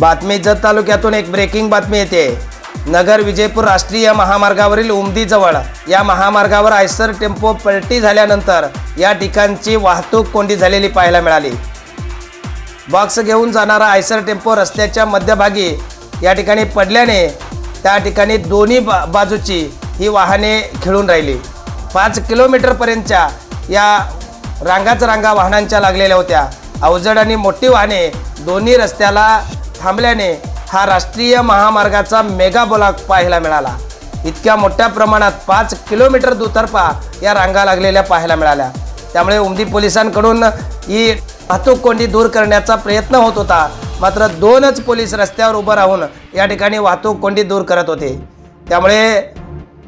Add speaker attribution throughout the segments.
Speaker 1: बातमी जत तालुक्यातून एक ब्रेकिंग बातमी येते. नगर विजयपूर राष्ट्रीय महामार्गावरील उमदीजवळ या महामार्गावर आयसर टेम्पो पलटी झाल्यानंतर या ठिकाणची वाहतूक कोंडी झालेली पाहायला मिळाली. बॉक्स घेऊन जाणारा आयसर टेम्पो रस्त्याच्या मध्यभागी या ठिकाणी पडल्याने त्या ठिकाणी दोन्ही बा बाजूची ही वाहने खिळून राहिली. पाच किलोमीटरपर्यंतच्या या रांगाच रांगा वाहनांच्या लागलेल्या होत्या. अवजड आणि मोठी वाहने दोन्ही रस्त्याला थांबल्याने हा राष्ट्रीय महामार्गाचा मेगा ब्लॉक पाहायला मिळाला. इतक्या मोठ्या प्रमाणात पाच किलोमीटर दुतर्फा या रांगा लागलेल्या पाहायला मिळाल्या. त्यामुळे उमदी पोलिसांकडून ही वाहतूक कोंडी दूर करण्याचा प्रयत्न होत होता. मात्र दोनच पोलीस रस्त्यावर उभं राहून या ठिकाणी वाहतूक कोंडी दूर करत होते. त्यामुळे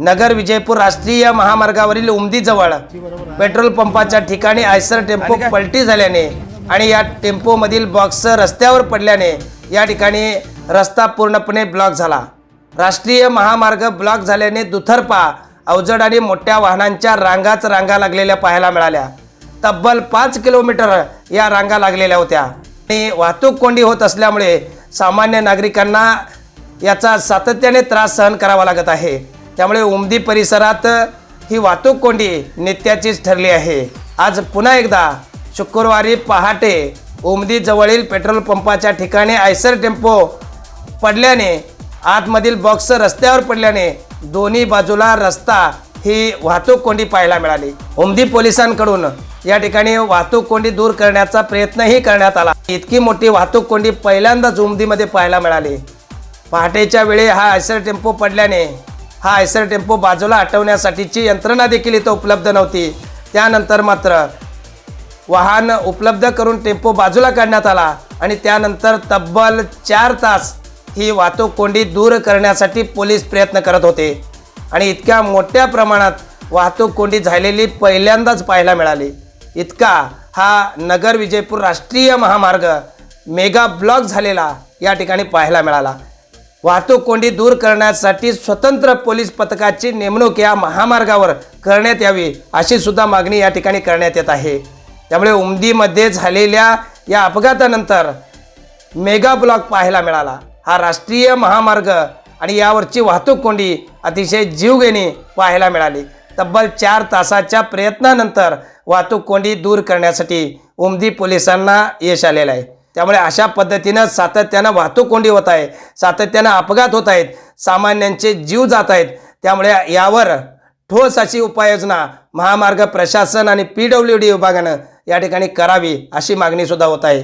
Speaker 1: नगर विजयपूर राष्ट्रीय महामार्गावरील उमदीजवळ पेट्रोल पंपाच्या ठिकाणी आयसर टेम्पो पलटी झाल्याने आणि या टेम्पोमधील बॉक्स रस्त्यावर पडल्याने या ठिकाणी रस्ता पूर्णपणे ब्लॉक झाला. राष्ट्रीय महामार्ग ब्लॉक झाल्याने दुथरपा अवजड आणि मोठ्या वाहनांच्या रांगाच रांगा लागलेल्या पाहायला मिळाल्या. तब्बल पाच किलोमीटर या रांगा लागलेल्या होत्या. आणि वाहतूक कोंडी होत असल्यामुळे सामान्य नागरिकांना याचा सातत्याने त्रास सहन करावा लागत आहे. त्यामुळे उमदी परिसरात ही वाहतूक कोंडी नित्याचीच ठरली आहे. आज पुन्हा एकदा शुक्रवारी पहाटे उमदी जवळील पेट्रोल पंपाच्या ठिकाणी आयसर टेम्पो पडल्याने आतमधील बॉक्स रस्त्यावर पडल्याने दोन्ही बाजूला रस्ता ही वाहतूक कोंडी पाहायला मिळाली. उमदी पोलिसांकडून या ठिकाणी वाहतूक कोंडी दूर करण्याचा प्रयत्नही करण्यात आला. इतकी मोठी वाहतूक कोंडी पहिल्यांदाच उमदीमध्ये पाहायला मिळाली. पहाटेच्या वेळी हा आयसर टेम्पो पडल्याने हा आयसर टेम्पो बाजूला हटवण्यासाठीची यंत्रणा देखील इथं उपलब्ध नव्हती. त्यानंतर मात्र वाहन उपलब्ध करून टेम्पो बाजूला काढण्यात आला आणि त्यानंतर तब्बल चार तास ही वाहतूक कोंडी दूर करण्यासाठी पोलीस प्रयत्न करत होते. आणि इतक्या मोठ्या प्रमाणात वाहतूक कोंडी झालेली पहिल्यांदाच पाहायला मिळाली. इतका हा नगर विजयपूर राष्ट्रीय महामार्ग मेगा ब्लॉक झालेला या ठिकाणी पाहायला मिळाला. वाहतूक कोंडी दूर करण्यासाठी स्वतंत्र पोलीस पथकाची नेमणूक या महामार्गावर करण्यात यावी अशी सुद्धा मागणी या ठिकाणी करण्यात येत आहे. त्यामुळे उमदीमध्ये झालेल्या या अपघातानंतर मेगा ब्लॉक पाहायला मिळाला. हा राष्ट्रीय महामार्ग आणि यावरची वाहतूक कोंडी अतिशय जीवघेणी पाहायला मिळाली. तब्बल चार तासाच्या प्रयत्नानंतर वाहतूक कोंडी दूर करण्यासाठी उमदी पोलिसांना यश आलेलं आहे. त्यामुळे अशा पद्धतीनं सातत्यानं वाहतूक कोंडी होत आहे सातत्यानं अपघात होत आहेत सामान्यांचे जीव जात आहेत. त्यामुळे यावर ठोस अशी उपाययोजना महामार्ग प्रशासन आणि पी डब्ल्यू डी विभागानं या ठिकाणी करावी अशी मागणीसुद्धा होत आहे.